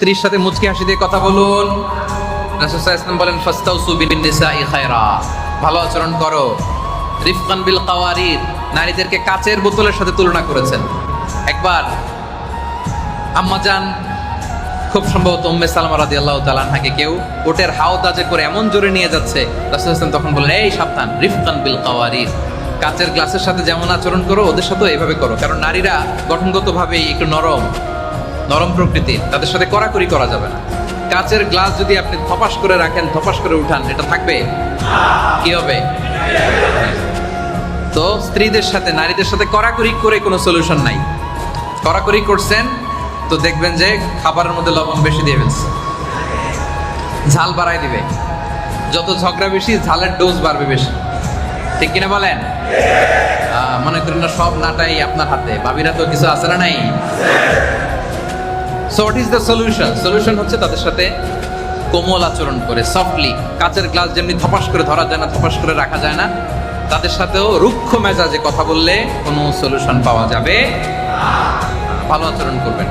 স্ত্রীর সাথে মুচকি হাসি দিয়ে কথা বলুন। ইসলাম বলেন ভালো আচরণ করো। রিফকান বিল কাওয়ারিদ, নারীদেরকে কাচের বোতলের সাথে তুলনা করেছেন। একবার আম্মাজান খুব সম্ভবত উম্মে সালামা রাদিয়াল্লাহু তাআলা আনহাকে কেউ ওটের হাওদাজে করে এমন জোরে নিয়ে যাচ্ছে রাসূলুল্লাহ ইসলাম তখন বললেন, এই সাবধান, রিফকান বিল কাওয়ারিদ। কাচের গ্লাসের সাথে যেমন আচরণ করো, ওদের সাথেও এভাবে করো। কারণ নারীরা গঠনগতভাবে একটু নরম। নরম প্রকৃতির তাদের সাথে কড়াকড়ি করা যাবে না। কাচের গ্লাস যদি আপনি ধপাস করে রাখেন, ধপাস করে উঠান, এটা থাকবে? কি হবে? তো স্ত্রীদের সাথে, নারীদের সাথে কড়াকড়ি করে কোনো সলিউশন নাই। কড়াকড়ি করছেন, তো দেখবেন যে খাবারের মধ্যে লবণ বেশি দিয়ে ফেলছে। ঝাল বাড়াই দিবে। যত ঝগড়া বেশি, ঝালের ডোজ বাড়বে বেশি। ঠিক কিনা বলেন? মনে করেন সব নাটাই আপনার হাতে। ভাবিরা তো কিছু আছে না নাই? So what is the solution solution হচ্ছে তাদের সাথে কোমল আচরণ করে সফটলি কাচের গ্লাস যেমনি ধপাস করে ধরা যায় না, ধপাস করে রাখা যায় না। তাদের সাথেও রুক্ষ মেজাজে কথা বললে কোনো সলিউশন পাওয়া যাবে। ভালো আচরণ করবেন।